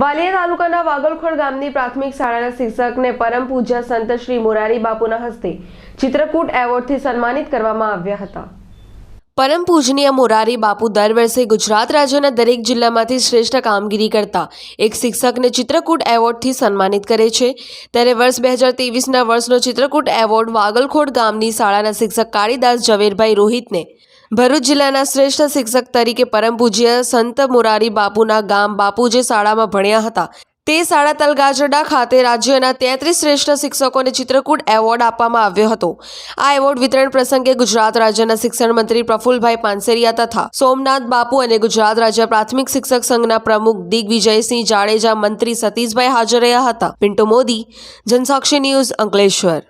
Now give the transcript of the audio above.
પાલિયા તાલુકાના વાગલખોડ ગામની પ્રાથમિક શાળાના શિક્ષકને પરમ પૂજ્ય સંત શ્રી મોરારી બાપુના હસ્તે ચિત્રકૂટ એવોર્ડથી સન્માનિત કરવામાં આવ્યા હતા. પરમ પૂજનીય મોરારી બાપુ દર વર્ષે ગુજરાત રાજ્યના દરેક જિલ્લામાંથી શ્રેષ્ઠ કામગીરી કરતા એક શિક્ષકને ચિત્રકૂટ એવોર્ડથી સન્માનિત કરે છે. ત્યારે વર્ષ બે હજાર ત્રેવીસના વર્ષનો ચિત્રકૂટ એવોર્ડ વાગલખોડ ગામની શાળાના શિક્ષક કાળીદાસ ઝવેરભાઈ રોહિતને ભરૂચ જિલ્લાના શ્રેષ્ઠ શિક્ષક તરીકે પરમ પૂજ્ય સંત મોરારી બાપુના ગામ બાપુ જે શાળામાં ભણ્યા હતા. તે શાળા તલગાજરડા ખાતે રાજ્યના તેત્રીસ શ્રેષ્ઠ શિક્ષકોને ચિત્રકૂટ એવોર્ડ આપવામાં આવ્યો હતો. આ એવોર્ડ વિતરણ પ્રસંગે ગુજરાત રાજ્યના શિક્ષણ મંત્રી પ્રફુલભાઈ પાનસેરિયા તથા સોમનાથ બાપુ અને ગુજરાત રાજ્ય પ્રાથમિક શિક્ષક સંઘના પ્રમુખ દિગ્વિજયસિંહ જાડેજા મંત્રી સતીશભાઈ હાજર રહ્યા હતા. પિન્ટુ મોદી, જનસાક્ષી ન્યૂઝ અંકલેશ્વર.